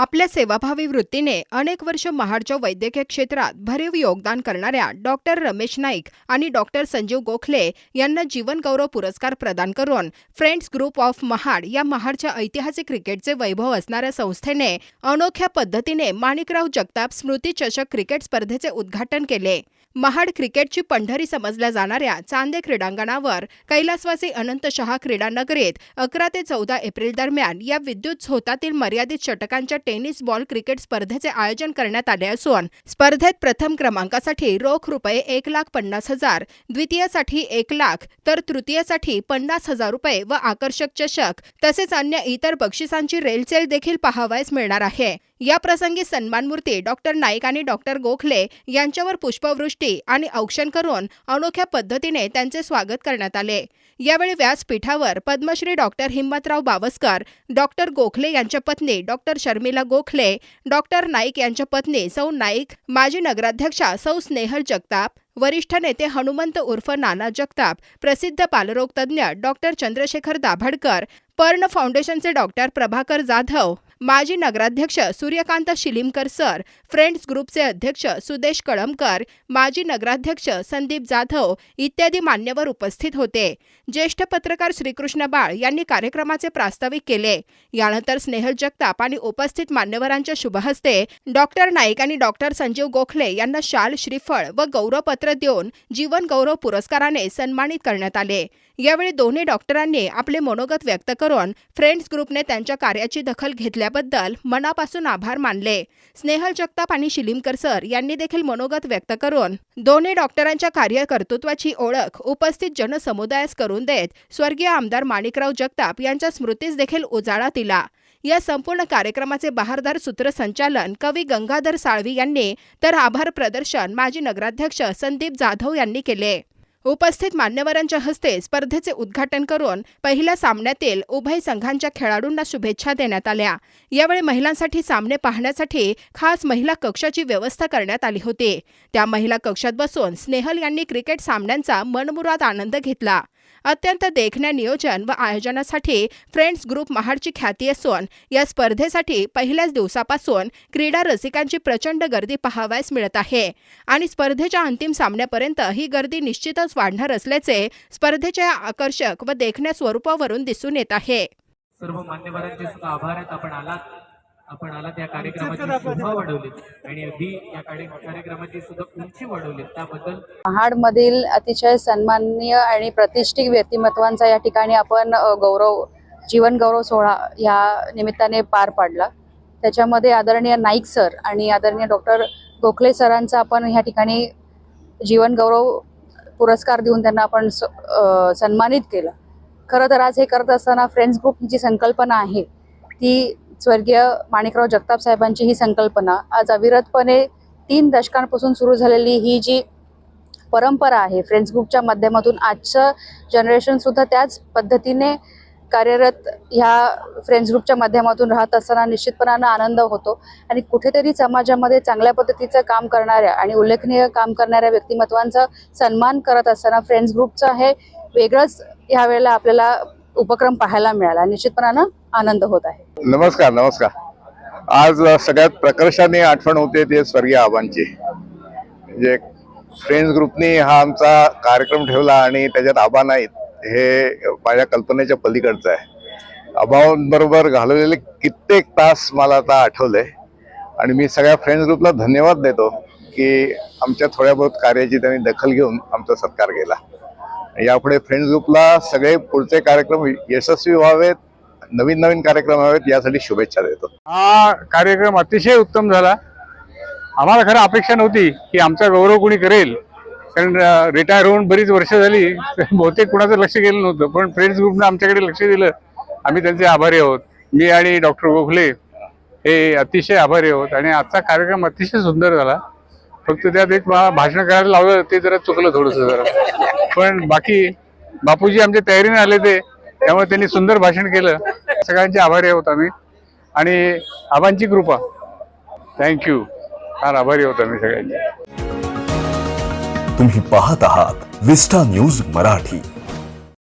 आपल्या सेवाभावी वृत्तीने अनेक वर्ष महाडच्या वैद्यकीय क्षेत्रात भरीव योगदान करणाऱ्या डॉक्टर रमेश नाईक आणि डॉक्टर संजीव गोखले यांना जीवन गौरव पुरस्कार प्रदान करून फ्रेंड्स ग्रुप ऑफ महाड या महाडच्या ऐतिहासिक क्रिकेटचे वैभव असणाऱ्या संस्थेने अनोख्या पद्धतीने माणिकराव जगताप स्मृती चषक क्रिकेट स्पर्धेचे उद्घाटन केले. महाड क्रिकेटची पंढरी समजल्या जाणाऱ्या चांदे क्रीडांगणावर कैलासवासी अनंत शहा क्रीडा नगरीत अकरा ते चौदा एप्रिल दरम्यान या विद्युत झोतातील मर्यादित षटकांच्या टेनिस बॉल क्रिकेट स्पर्धेचे आयोजन करण्यात आले असून स्पर्धेत प्रथम क्रमांकासाठी रोख रुपये एक लाख पन्नास हजार द्वितीयसाठी एक लाख तर तृतीयसाठी पन्नास हजार रुपये व आकर्षक चषक तसेच अन्य इतर बक्षिसांची रेलचेल देखील पाहावयास मिळणार आहे. या प्रसंगी सन्मानमूर्ती डॉक्टर नाईक आणि डॉक्टर गोखले यांच्यावर पुष्पवृष्टी आणि औक्षण करून अनोख्या पद्धतीने त्यांचे स्वागत करण्यात आले. यावेळी व्यासपीठावर पद्मश्री डॉक्टर हिम्मतराव बावस्कर डॉक्टर गोखले यांच्या पत्नी डॉक्टर शर्मिला गोखले डॉक्टर नाईक यांच्या पत्नी सौ नाईक माजी नगराध्यक्षा सौ स्नेहल जगताप वरिष्ठ नेते हनुमंत उर्फ नाना जगताप प्रसिद्ध पालरोग तज्ज्ञ डॉक्टर चंद्रशेखर दाभडकर पर्ण फाउंडेशनचे डॉक्टर प्रभाकर जाधव माजी नगराध्यक्ष सूर्यकांत शिलिमकर सर फ्रेंड्स ग्रुपचे अध्यक्ष सुदेश कळमकर माजी नगराध्यक्ष संदीप जाधव इत्यादी मान्यवर उपस्थित होते. ज्येष्ठ पत्रकार श्रीकृष्ण बाळ यांनी कार्यक्रमाचे प्रास्ताविक केले. यानंतर स्नेहल जगताप आणि उपस्थित मान्यवरांच्या शुभहस्ते डॉक्टर नाईक आणि डॉक्टर संजीव गोखले यांना शाल श्रीफळ व गौरवपत्र देऊन जीवन गौरव पुरस्काराने सन्मानित करण्यात आले. यावेळी दोन्ही डॉक्टरांनी आपले मनोगत व्यक्त करून फ्रेंड्स ग्रुपने त्यांच्या कार्याची दखल घेतल्याबद्दल मनापासून आभार मानले. स्नेहल जगताप आणि शिलिमकर सर यांनी देखील मनोगत व्यक्त करून दोन्ही डॉक्टरांच्या कार्यकर्तृत्वाची ओळख उपस्थित जनसमुदायास करून देत स्वर्गीय आमदार माणिकराव जगताप यांच्या स्मृतीस देखील उजाळा दिला. या संपूर्ण कार्यक्रमाचे बहारदार सूत्रसंचालन कवी गंगाधर साळवी यांनी तर आभार प्रदर्शन माजी नगराध्यक्ष संदीप जाधव यांनी केले. उपस्थित मान्यवरांच्या हस्ते स्पर्धेचे उद्घाटन करून पहिल्या सामन्यातील उभय संघांच्या खेळाडूंना शुभेच्छा देण्यात आल्या. यावेळी महिलांसाठी सामने पाहण्यासाठी खास महिला कक्षाची व्यवस्था करण्यात आली होती. त्या महिला कक्षात बसून स्नेहल यांनी क्रिकेट सामन्यांचा मनमुराद आनंद घेतला. अत्यंत देखण्या नियोजन व आयोजनासाठी फ्रेंड्स ग्रुप महाडची ख्याती असून या स्पर्धेसाठी पहिल्याच दिवसापासून क्रीडा रसिकांची प्रचंड गर्दी पाहावयास मिळत आहे. आणि स्पर्धेच्या अंतिम सामन्यापर्यंत ही गर्दी निश्चितच वाढणार असल्याचे स्पर्धेच्या आकर्षक व देखण्या स्वरूपावरून दिसून येत आहे. सर्व मान्यवरांचे सुद्धा आभार आहेत. आपण आलात. आपण आलात या कार्यक्रमाची शोभा वाढवली आणि अगदी या कार्य- कार्यक्रमाची सुद्धा उंची वाढवली त्याबद्दल महाडमधील अतिशय सन्माननीय आणि प्रतिष्ठित व्यक्तिमत्वांचा या ठिकाणी आपण गौरव जीवन गौरव सोहळा या निमित्ताने पार पाडला. त्याच्यामध्ये आदरणीय नाईक सर आणि आदरणीय डॉक्टर गोखले सरांचा आपण ह्या ठिकाणी जीवन गौरव पुरस्कार देऊन त्यांना आपण सन्मानित केलं. खरं तर आज हे करत असताना फ्रेंड्स ग्रुप जी संकल्पना आहे. ती स्वर्गीय माणिकराव जगताप साहेबांची ही संकल्पना. आज अविरतपणे तीन दशकांपासून सुरू झालेली ही जी परंपरा आहे फ्रेंड्स ग्रुपच्या माध्यमातून आजचं जनरेशनसुद्धा त्याच पद्धतीने कार्यरत ह्या फ्रेंड्स ग्रुपच्या माध्यमातून राहत असताना निश्चितपणानं आनंद होतो. आणि कुठेतरी समाजामध्ये चांगल्या पद्धतीचं काम करणाऱ्या आणि उल्लेखनीय काम करणाऱ्या व्यक्तिमत्वांचा सन्मान करत असताना फ्रेंड्स ग्रुपचं हे वेगळंच ह्यावेळेला आपल्याला उपक्रम पाहायला मिळाला. निश्चितपणानं आनंद होत आहे. नमस्कार नमस्कार. आज सगळ्यात प्रकर्षाने आठवण होते ते स्वर्गीय आबांची. म्हणजे फ्रेंड्स ग्रुपनी हा आमचा कार्यक्रम ठेवला आणि त्याच्यात आबा नाहीत हे माझ्या कल्पनेच्या पलीकडचं आहे. अभावांबरोबर घालवलेले कित्येक तास मला आता आठवले. आणि मी सगळ्या फ्रेंड्स ग्रुपला धन्यवाद देतो की आमच्या थोड्या बहुत कार्याची त्यांनी दखल घेऊन आमचा सत्कार केला. यापुढे फ्रेंड्स ग्रुपला सगळे पुढचे कार्यक्रम यशस्वी व्हावेत नवीन नवीन कार्यक्रम व्हावेत यासाठी शुभेच्छा देतो. हा कार्यक्रम अतिशय उत्तम झाला. आम्हाला खरं अपेक्षा नव्हती की आमचा गौरव कोणी करेल. कारण रिटायर होऊन बरीच वर्ष झाली. बहुतेक कुणाचं लक्ष गेलं नव्हतं. पण फ्रेंड्स ग्रुपनं आमच्याकडे लक्ष दिलं. आम्ही त्यांचे आभारी आहोत. मी आणि डॉक्टर गोखले हे अतिशय आभारी आहोत. आणि आजचा कार्यक्रम अतिशय सुंदर झाला. फक्त त्यात एक भाषण करायला लावलं ते जरा चुकलं थोडंसं जरा. पण बाकी बापूजी आमच्या तयारीने आले ते त्यामुळे त्यांनी सुंदर भाषण केलं. सगळ्यांचे आभारी आहोत आम्ही. आणि आबांची कृपा. थँक्यू फार आभारी आहोत आम्ही सगळ्यांचे. तुम्ही पाहत आहात विस्टा न्यूज मराठी.